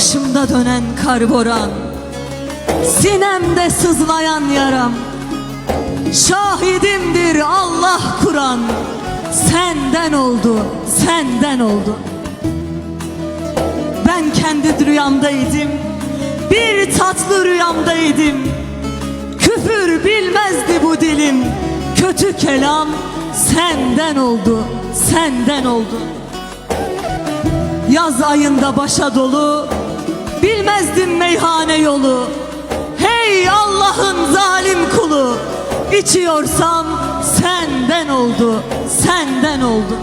başımda dönen karboran Sinemde sızlayan yaram. Şahidimdir Allah Kur'an Senden oldu, senden oldu. Ben kendi rüyamdaydım Bir tatlı rüyamdaydım. Küfür bilmezdi bu dilim Kötü kelam senden oldu, senden oldu. Yaz ayında başa dolu Bilmezdim meyhane yolu. Hey Allah'ın zalim kulu. İçiyorsam senden oldu Senden oldu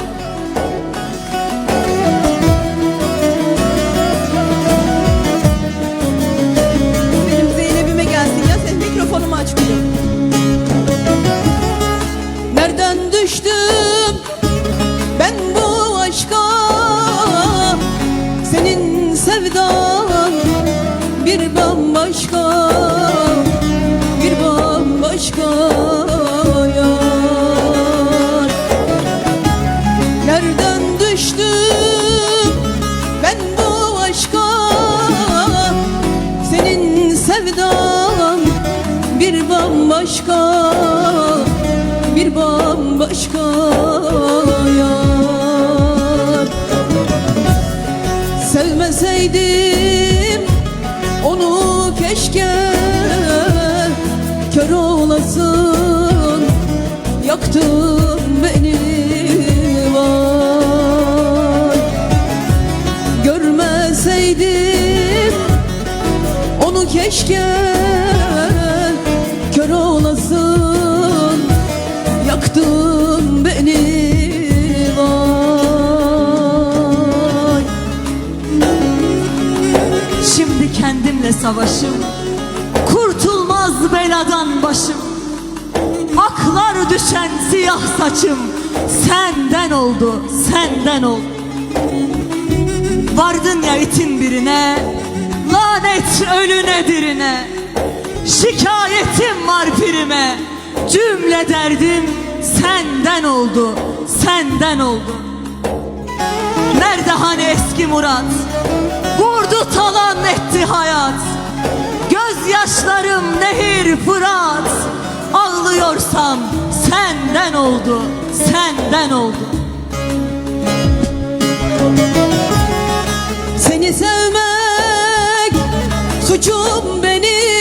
bambaşka Bir bambaşka yar. Nereden düştüm ben bu aşka? Senin sevdan bir bambaşka Bir bambaşka yar. Sevmeseydim keşke Kör olasın yaktın beni vay. Şimdi kendimle savaşım Kurtulmaz beladan başım. Aklar düşen siyah saçım Senden oldu, senden oldu. Vardın ya itin birine Lanet ölüne dirine. Şikayetim var pirime Cümle derdim senden oldu, senden oldu. Nerede hani eski Murat? Vurdu talan etti hayat. Gözyaşlarım nehir Fırat. Ağlıyorsam senden oldu Senden oldu. Seni sevmek suçum benim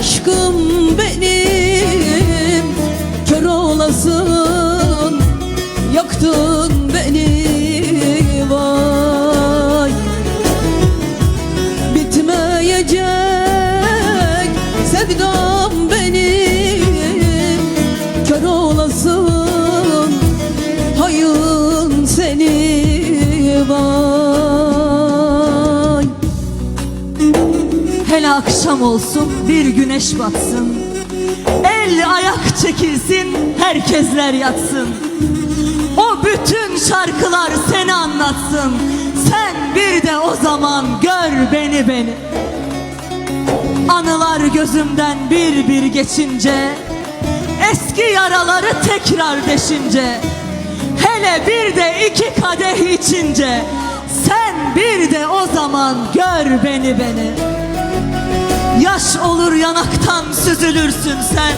aşkım benim Kör olasın yaktın beni akşam olsun bir güneş batsın. El ayak çekilsin herkesler yatsın. O bütün şarkılar seni anlatsın. Sen bir de o zaman gör beni beni. Anılar gözümden bir bir geçince Eski yaraları tekrar deşince Hele bir de iki kadeh içince Sen bir de o zaman gör beni beni Yaş olur yanaktan süzülürsün sen.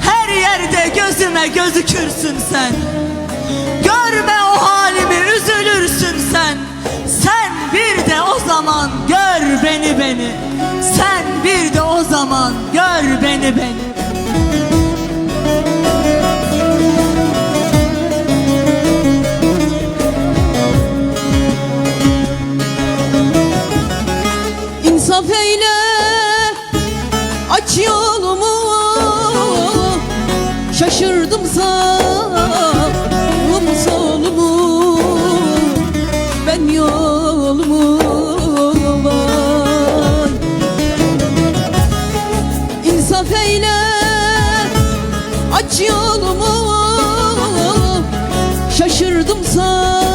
Her yerde gözüme gözükürsün sen. Görme o halimi üzülürsün sen. Sen bir de o zaman gör beni beni. Sen bir de o zaman gör beni beni. İnsaf eyle Aç yolumu. Şaşırdım sağım solumu. Ben yolumu vay İnsaf eyle Aç yolumu. Şaşırdım sağım